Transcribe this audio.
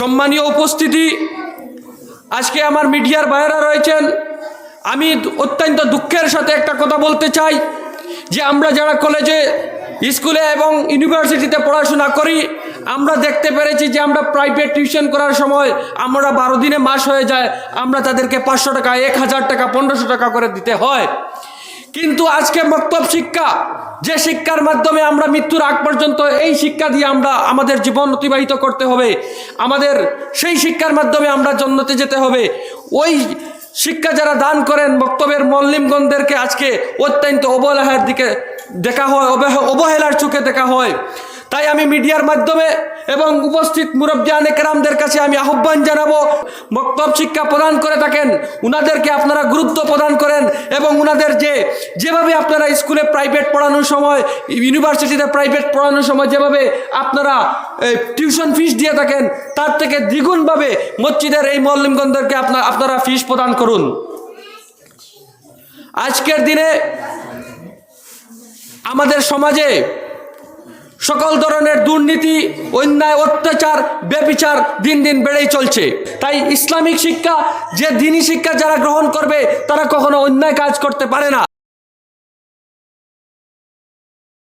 সম্মানীয় উপস্থিতি, আজকে আমার মিডিয়ার বাইরা রয়েছেন। আমি অত্যন্ত দুঃখের সাথে একটা কথা বলতে চাই, যে আমরা যারা কলেজে, স্কুলে এবং ইউনিভার্সিটিতে পড়াশোনা করি, আমরা দেখতে পেরেছি যে আমরা প্রাইভেট টিউশন করার সময় আমরা বারো দিনে মাস হয়ে যায়, আমরা তাদেরকে পাঁচশো টাকা, এক হাজার টাকা, পনেরোশো টাকা করে দিতে হয়। কিন্তু আজকে মক্তব শিক্ষা, যে শিক্ষার মাধ্যমে আমরা মৃত্যুর আগ পর্যন্ত এই শিক্ষা দিয়ে আমরা আমাদের জীবন অতিবাহিত করতে হবে, আমাদের সেই শিক্ষার মাধ্যমে আমরা জন্মতে যেতে হবে, ওই শিক্ষা যারা দান করেন বক্তব্যের মল্লিমগণদেরকে আজকে অত্যন্ত অবহেলার দিকে দেখা হয় অবহেলার চোখে দেখা হয়। তাই আমি মিডিয়ার মাধ্যমে এবং উপস্থিত মুরব্বিয়ান একরামদের কাছে আমি আহ্বান জানাব, বক্তব্য শিক্ষা প্রদান করে থাকেন, উনাদেরকে আপনারা গুরুত্ব প্রদান করেন এবং উনাদের যে, যেভাবে আপনারা স্কুলে প্রাইভেট পড়ানোর সময় ইউনিভার্সিটিতে প্রাইভেট পড়ানোর সময় যেভাবে আপনারা টিউশন ফিস দিয়ে থাকেন, তার থেকে দ্বিগুণভাবে মসজিদের এই মল্লিমগণদেরকে আপনার আপনারা ফিস প্রদান করুন। আজকের দিনে আমাদের সমাজে সকল ধরনের দুর্নীতি, অন্যায়, অত্যাচার ব্যবিচার দিন দিন বেড়েই চলছে। তাই ইসলামিক শিক্ষা, যে দিনী শিক্ষা যারা গ্রহণ করবে, তারা কখনো অন্যায় কাজ করতে পারে না।